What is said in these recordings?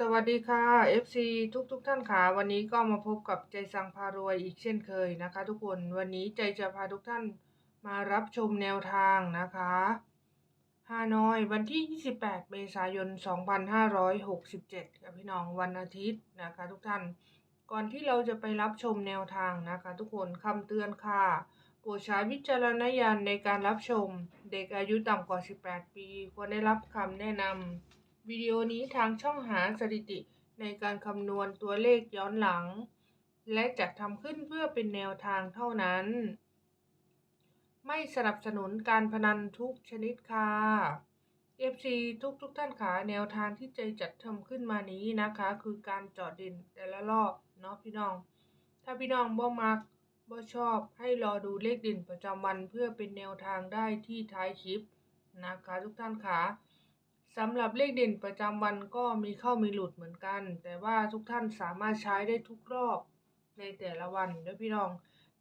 สวัสดีค่ะ FC ทุกทุกๆท่านค่ะวันนี้ก็มาพบกับใจสังพารวยอีกเช่นเคยนะคะ ทุกคนวันนี้ใจจะพาทุกท่านมารับชมแนวทางนะคะฮานอยวันที่ 28 เมษายน 2567ค่ะพี่น้องวันอาทิตย์นะคะ ทุกท่าน ก่อนที่เราจะไปรับชมแนวทางนะคะ ทุกคนคำเตือนค่ะโปรดใช้วิจารณญาณในการรับชม เด็กอายุต่ำกว่า 18 ปี ควรได้รับคำแนะนำ วิดีโอนี้ทางช่องหาสถิติในการคำนวณตัวเลขย้อนหลัง และจัดทำขึ้นเพื่อเป็นแนวทางเท่านั้น ไม่สนับสนุนการพนันทุกชนิดค่ะ FC ทุกทุกท่านขาแนวทางที่ใจจัดทำขึ้นมานี้นะคะ คือการเจอดดินแต่ละรอบเนาะพี่น้อง ถ้าพี่น้องบ่มักบ่ชอบให้รอดูเลขด่นประจำวันเพื่อเป็นแนวทางได้ที่ท้ายคลิปนะคะทุกท่านขา สำหรับเลขเด่นประจำวันก็มีเข้ามีหลุดเหมือนกัน แต่ว่าทุกท่านสามารถใช้ได้ทุกรอบในแต่ละวันเด้อพี่น้อง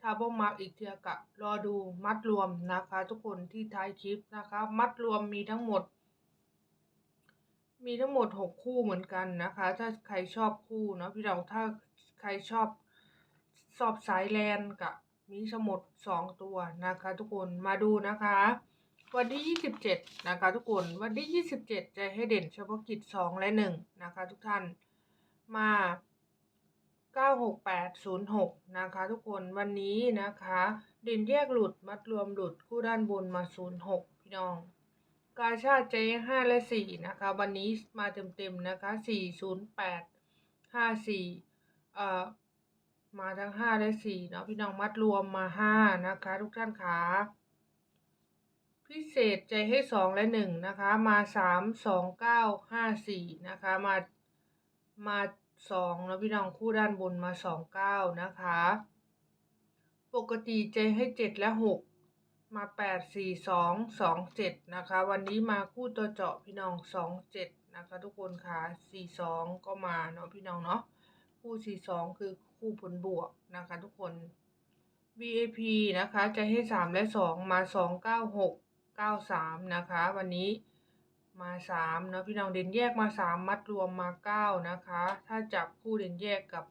ถ้าบ่มักอีกเทียกะรอดูมัดรวมนะคะ ทุกคนที่ท้ายคลิปนะคะ มัดรวมมีทั้งหมด มีทั้งหมดหกคู่เหมือนกันนะคะ ถ้าใครชอบคู่เนาะพี่น้องถ้าใครชอบสอบสายแลนกับมีสมุดสองตัวนะคะ ทุกคนมาดูนะคะ วันที่ยี่สิบเจ็ดนะคะ ทุกคน วันที่ยี่สิบเจ็ดจะให้เด่นเฉพาะกิจสองและหนึ่งนะคะ ทุกท่าน มาเก้าหกแปดศูนย์หกนะคะ ทุกคน วันนี้นะคะ เด่นแยกหลุด มัดรวมหลุด คู่ด้านบนมาศูนย์หกพี่น้อง กาชาติเจห้าและสี่นะคะ วันนี้มาเต็มๆ นะคะสี่ศูนย์แปดห้าสี่เอ่อ มาทั้งห้าและสี่เนาะพี่น้อง มัดรวมมาห้านะคะ ทุกท่านขา พิเศษใจให้สองและหนึ่งนะคะ มาสามสองเก้าห้าสี่นะคะ มามาสองเนาะพี่น้องคู่ด้านบนมาสองเก้านะคะ ปกติใจให้เจ็ดและหกมาแปดสี่สองสองเจ็ดนะคะ วันนี้มาคู่ตัวเจาะพี่น้องสองเจ็ดนะคะทุกคนค่ะสี่สองก็มาเนาะพี่น้องเนาะคู่สี่สองคือคู่ผลบวกนะคะทุกคน VAP นะคะ จะให้สามและสองมาสองเก้าหก เก้าสามนะคะ วันนี้มาสามเนาะพี่น้องเด่นแยกมาสามมัดรวมมาเก้านะคะ ถ้าจับคู่เด่นแยกกับ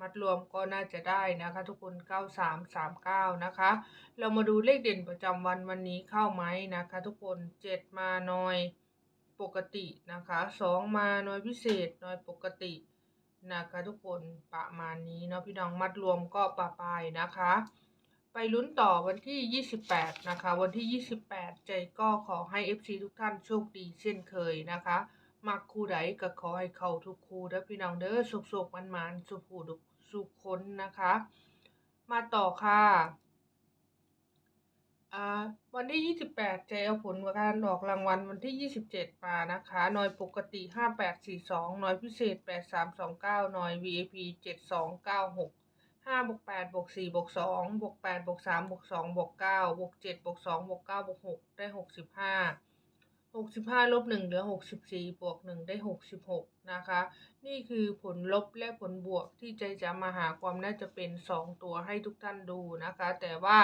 มัดรวมก็น่าจะได้นะคะ ทุกคนเก้าสามสามเก้านะคะ เรามาดูเลขเด่นประจำวันวันนี้เข้าไหมนะคะ ทุกคนเจ็ดมาหน้อยปกตินะคะสองมาหน้อยพิเศษหน้อยปกตินะคะ ทุกคนประมาณนี้เนาะพี่น้องมัดรวมก็ปะปายนะคะ ไปลุ้นต่อวันที่ 28 นะคะ วันที่ 28 ใจก็ขอให้ FC ทุกท่านโชคดีเช่นเคยนะคะมักคู่ใดก็ขอให้เขาทุกคู่แล้วพี่น้องเด้อสุกๆมันๆสุขูดุสุขคนนะคะ มาต่อค่ะอ่าวันที่ 28จเอาผลการออกรางวัลวันที่ 27 มานะคะหน่วยปกติ 5842หน่วยพิเศษ 8329หน่วย VIP 7296 5บวก8บวก4บวก2บวก8บวก3บวก2บวก9บวก7บวก2บวก9บวก6ได้65 65ลบ1เหลือ64บสี่บวก1ได้66นะคะ นี่คือผลลบและผลบวกที่ใจจะมาหาความน่าจะเป็น2ตัวให้ทุกท่านดูนะคะ แต่ว่า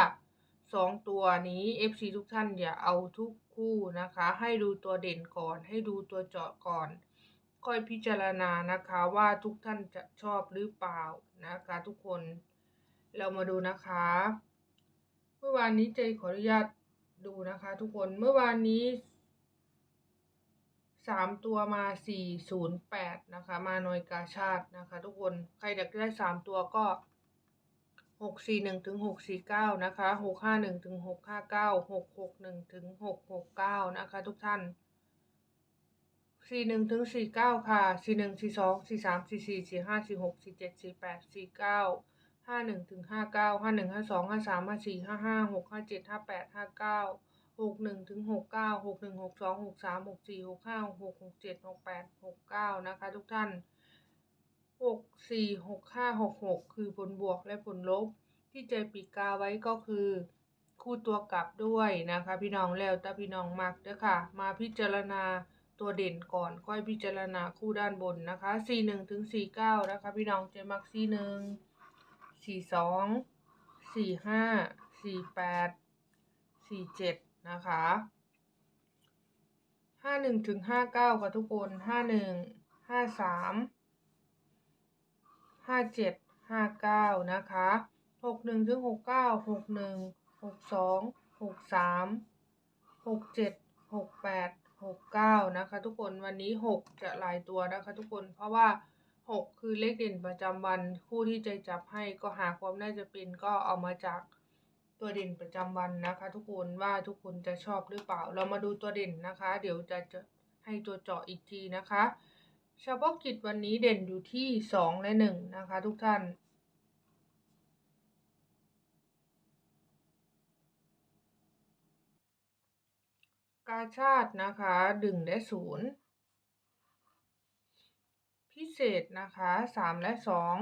2ตัวนี้ FC ทุกท่านอย่าเอาทุกคู่นะคะ ให้ดูตัวเด่นก่อน ให้ดูตัวเจาะก่อน ค่อยพิจารณานะคะว่าทุกท่านจะชอบหรือเปล่านะคะทุกคนเรามาดูนะคะ เมื่อวานนี้ใจขออนุญาตดูนะคะทุกคนเมื่อวานนี้สามตัวมาสี่ศูนย์แปดนะคะมาหน่วยกาชาตินะคะ ทุกคนใครอยากได้สามตัวก็หกสี่หนึ่งถึงหกสี่เก้านะคะหกห้าหนึ่งถึงหกห้าเก้าหกหกหนึ่งถึงหกหกเก้านะคะ ทุกท่าน สี่หนึ่งถึงสี่เก้าค่ะสี่หนึ่งสี่สองสี่สามสี่สี่สี่ห้าสี่หกสี่เจ็ดสี่แปดสี่เก้าห้าหนึ่งถึงห้าเก้าห้าหนึ่งห้าสองห้าสามห้าสี่ห้าห้าหกห้าเจ็ดห้าแปดห้าเก้าหกหนึ่งถึงหกเก้าหกหนึ่งหกสองหกสามหกสี่หกห้าหกหกเจ็ดหกแปดหกเก้านะคะ ทุกท่านหกสี่หกห้าหกหกคือผลบวกและผลลบ ที่ใจปีกาไว้ก็คือคู่ตัวกลับด้วยนะคะ พี่น้องแล้วแต่พี่น้องมักเด้อค่ะ มาพิจารณา ตัวเด่นก่อนค่อยพิจารณาคู่ด้านบนนะคะสี่หนึ่งถึงสี่เก้านะคะ พี่น้องใจมักสี่หนึ่งสี่สองสี่ห้าสี่แปดสี่เจ็ดนะคะห้าหนึ่งถึงห้าเก้าค่ะทุกคนห้าหนึ่งห้าสามห้าเจ็ดห้าเก้านะคะหกหนึ่งถึงหกเก้าหก หกเก้านะคะ ทุกคนวันนี้หกจะหลายตัวนะคะ ทุกคนเพราะว่าหกคือเลขเด่นประจำวันคู่ที่ใจจับให้ก็หาความน่าจะเป็นก็เอามาจากตัวเด่นประจำวันนะคะ ทุกคนว่าทุกคนจะชอบหรือเปล่า เรามาดูตัวเด่นนะคะ เดี๋ยวจะจะให้ตัวเจาะอีกทีนะคะเฉพาะกิจวันนี้เด่นอยู่ที่สองและหนึ่งนะคะ ทุกท่าน กาชาตินะคะดึงและศูนย์พิเศษนะคะสามและสอง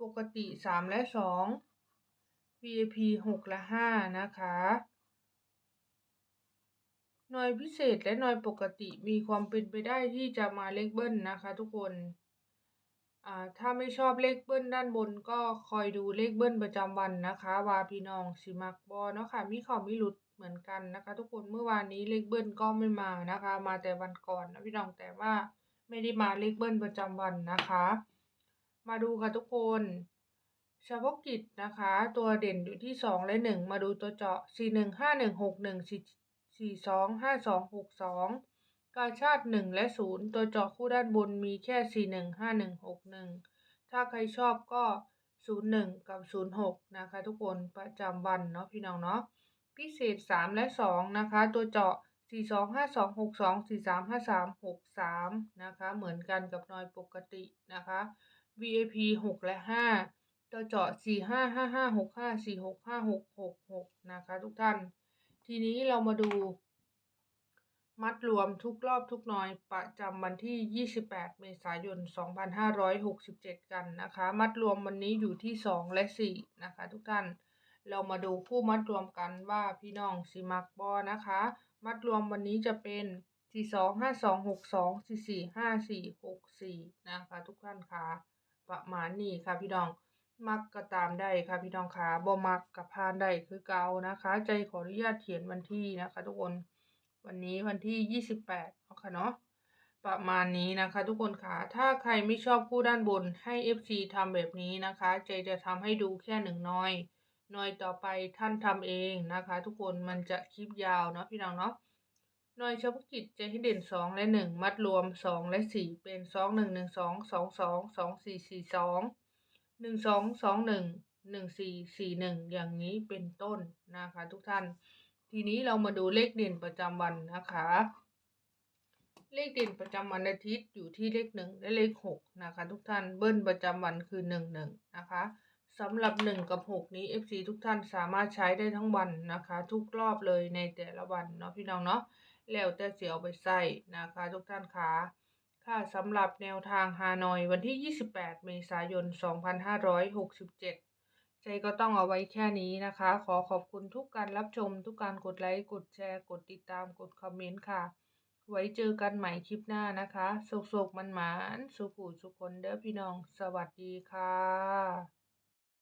ปกติสามและสอง VIP หกและห้านะคะหน่วยพิเศษและหน่วยปกติมีความเป็นไปได้ที่จะมาเลขเบิ้ลนะคะ ทุกคนอ่าถ้าไม่ชอบเลขเบิ้ลด้านบนก็คอยดูเลขเบิ้ลประจำวันนะคะ ว่าพี่น้องสิมักบอเนาะค่ะมีเขามีหลุด เหมือนกันนะคะ ทุกคนเมื่อวานนี้เลขเบิ้ลก็ไม่มานะคะ มาแต่วันก่อนนะพี่น้องแต่ว่าไม่ได้มาเลขเบิ้ลประจำวันนะคะ มาดูค่ะทุกคนเฉพาะกิจนะคะ ตัวเด่นอยู่ที่สองและหนึ่งมาดูตัวเจาะสี่หนึ่งห้าหนึ่งหกหนึ่งสี่สี่สองห้าสองหกสองกาชาติหนึ่งและศูนย์ตัวเจาะคู่ด้านบนมีแค่สี่หนึ่งห้าหนึ่งหกหนึ่งถ้าใครชอบก็ศูนย์หนึ่งกับศูนย์หกนะคะ ทุกคนประจำวันเนาะพี่น้องเนาะ พิเศษสามและสองนะคะ ตัวเจาะสี่สองห้าสองหกสองสี่สามห้าสามหกสามนะคะ เหมือนกันกับนอยปกตินะคะ VIP หกและห้าตัวเจาะสี่ห้าห้าห้าหกห้าสี่หกห้าหกหกหกนะคะทุกท่าน ทีนี้เรามาดู มัดรวมทุกรอบทุกหน่อยประจำวันที่ 28 เมษายน 2567 กันนะคะ มัดรวมวันนี้อยู่ที่ 2 และ 4 นะคะทุกท่าน เรามาดูคู่มัดรวมกันว่าพี่น้องสิมักบอนะคะ มัดรวมวันนี้จะเป็น42 52 62 44 54 64นะคะทุกท่านค่ะประมาณนี้ค่ะพี่น้องมักก็ตามได้ค่ะพี่น้องค่ะบ่มักกับพานได้คือเก่านะคะ ใจขออนุญาตเขียนวันที่นะคะ ทุกคนวันนี้วันที่28เนาะค่ะเนาะประมาณนี้นะคะ ทุกคนค่ะถ้าใครไม่ชอบคู่ด้านบนให้ FC ทำแบบนี้นะคะ ใจจะทำให้ดูแค่หนึ่งน้อย หน้อยต่อไปท่านทำเองนะคะ ทุกคนมันจะคลิปยาวเนาะพี่น้องเนาะหน่วยเฉพาะกิจจะให้เด่นสองและหนึ่งมัดรวมสองและสี่เป็นสองหนึ่งหนึ่งสองสองสองสองสี่สี่สองหนึ่งสองสองหนึ่งหนึ่งสี่สี่หนึ่งอย่างนี้เป็นต้นนะคะ ทุกท่าน ทีนี้เรามาดูเลขเด่นประจำวันนะคะ เลขเด่นประจำวันอาทิตย์อยู่ที่เลขหนึ่งและเลขหกนะคะ ทุกท่านเบิ้ลประจำวันคือหนึ่งหนึ่งนะคะ สำหรับหนึ่งกับหกนี้ FC ทุกท่านสามารถใช้ได้ทั้งวันนะคะ ทุกรอบเลยในแต่ละวันเนาะพี่น้องเนาะแล้วแต่เสียเอาไปใส่นะคะ ทุกท่านคะค่ะสำหรับแนวทางฮานอยวันที่ 28 เมษายน 2567 ใจก็ต้องเอาไว้แค่นี้นะคะ ขอขอบคุณทุกการรับชม ทุกการกดไลค์ กดแชร์ กดติดตาม กดคอมเมนต์ค่ะ ไว้เจอกันใหม่คลิปหน้านะคะสุกๆมันหมานสุขุสุขคนเด้อพี่น้อง สวัสดีค่ะ